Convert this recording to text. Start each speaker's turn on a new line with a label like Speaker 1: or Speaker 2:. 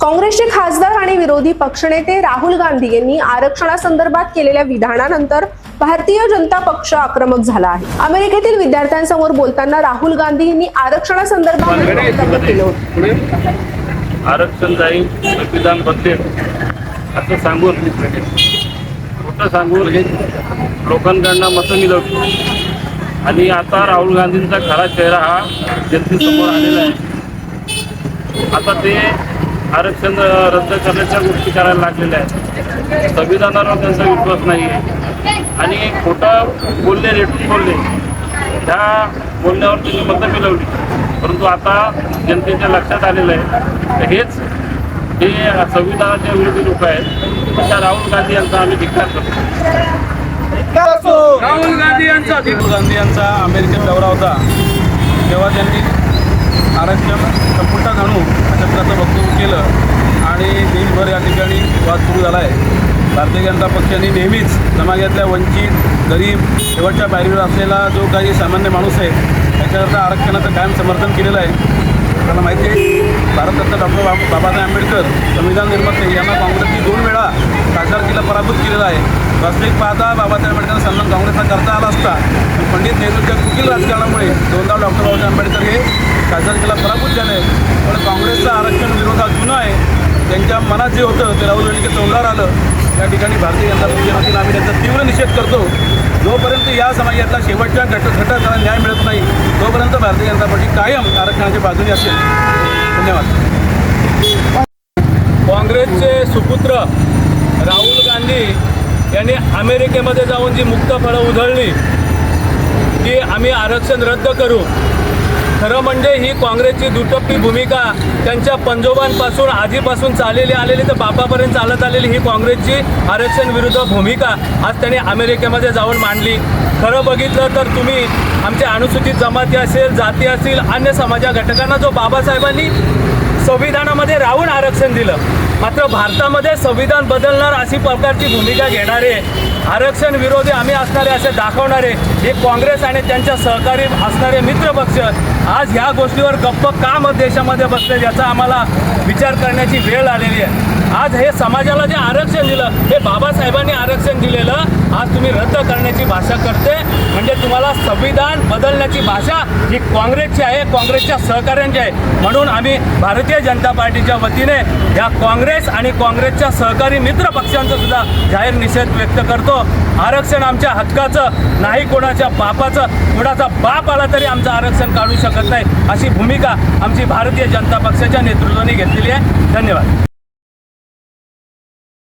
Speaker 1: काँग्रेसचे खासदार आणि विरोधी पक्षनेते राहुल गांधी यांनी आरक्षणासंदर्भात केलेल्या विधानानंतर भारतीय जनता पक्ष आक्रमक झाला आहे. अमेरिकेतील विद्यार्थ्यांसमोर बोलताना राहुल गांधी यांनी आरक्षणासंदर्भात केलं होतं.
Speaker 2: आरक्षण जाईल संविधान बदलेल असं सांगून खोटं सांगून हे लोकांकडनं मतं मिळवली. आणि आता राहुल गांधींचा खरा चेहरा हा जनतेसमोर आलेला आहे. आता ते आरक्षण रद्द करण्याच्या गोष्टी करायला लागलेल्या आहेत. संविधानावर त्यांचा विश्वास नाही आहे आणि खोटं बोलले रेटून बोलले त्या बोलण्यावर त्यांनी मतं मिळवली. परंतु आता जनतेच्या लक्षात आलेलं आहे. तर हेच हे संविधानाच्या विरोधी लोक आहेत. त्या राहुल गांधी यांचा आम्ही धिक्कार करतो.
Speaker 3: राहुल गांधी यांचा राहुल गांधी यांचा अमेरिकेत दौरा होता. तेव्हा त्यांनी आरक्षण संपुष्टात आणू अशा प्रकारचं वक्तव्य केलं आणि देशभर या ठिकाणी वाद सुरू झाला आहे भारतीय जनता पक्षाने नेहमीच समाजातल्या वंचित गरीब शेवटच्या पायरीवर असलेला जो काही सामान्य माणूस आहे त्याच्याकरता आरक्षणाचं कायम समर्थन केलेलं आहे. आपल्याला माहिती आहे भारतरत्न डॉक्टर बाब बाबासाहेब आंबेडकर संविधान निर्माते यांना काँग्रेसने दोन वेळा खासदारकीला पराभूत केलेला आहे. वास्तविक पाहता बाबासाहेब आंबेडकर सन्मान काँग्रेसला करता आला असता. पण पंडित नेहरूच्या कुकील राजकारणामुळे दोनदा डॉक्टर बाबासाहेब आंबेडकर हे खासदारकीला पराभूत झाले. पण काँग्रेसचा आरक्षण विरोधात जुना आहे. त्यांच्या मनात जे होतं ते राहुल गांधी तोंडावर आलं त्या ठिकाणी भारतीय जनता पक्षाच्या वतीनं आम्ही त्यांचा तीव्र निषेध करतो. जोपर्यंत या समाजातला शेवटच्या घट घटकाला न्याय मिळत नाही तोपर्यंत भारतीय जनता पार्टी कायम आरक्षणाच्या बाजूने असेल. धन्यवाद. काँग्रेसचे सुपुत्र राहुल गांधी यांनी अमेरिकेमध्ये जाऊन जी मुक्त फळं उधळली की आम्ही आरक्षण रद्द करू. खरं म्हणजे ही काँग्रेसची दुटप्पी भूमिका त्यांच्या पंजोबांपासून आधीपासून चाललेली आलेली तर बापापर्यंत चालत आलेली ही काँग्रेसची आरक्षण विरुद्ध भूमिका आज त्यांनी अमेरिकेमध्ये जाऊन मांडली. खरं बघितलं तर तुम्ही आमच्या अनुसूचित जमाती असेल जाती असतील अन्य समाजा घटकांना जो बाबासाहेबांनी संविधानामध्ये राहून आरक्षण दिलं मात्र भारतामध्ये संविधान बदलणार अशी प्रकारची भूमिका घेणारे आरक्षण विरोधी आम्ही असणारे असे दाखवणारे हे काँग्रेस आणि त्यांच्या सहकारी असणारे मित्रपक्ष आज ह्या गोष्टीवर गप्प का मत देशामध्ये बसले याचा आम्हाला विचार करण्याची वेळ आलेली आहे. आज हे समाजाला जे आरक्षण दिलं हे बाबासाहेबांनी आरक्षण दिलेलं आज तुम्ही रद्द करण्याची भाषा करते. म्हणजे तुम्हाला संविधान बदलण्याची भाषा ही काँग्रेसची आहे काँग्रेसच्या सहकाऱ्यांची आहे. म्हणून आम्ही भारतीय जनता पार्टीच्या वतीने या काँग्रेस आणि काँग्रेसच्या सहकारी मित्र पक्षांचा सुद्धा जाहीर निषेध व्यक्त करतो. आरक्षण आमच्या हक्काचं नाही कोणाच्या बापाचं कोणाचा बाप आला तरी आमचं आरक्षण काढू शकत नाही अशी भूमिका आमची भारतीय जनता पक्षाच्या नेतृत्वाने घेतलेली आहे. धन्यवाद.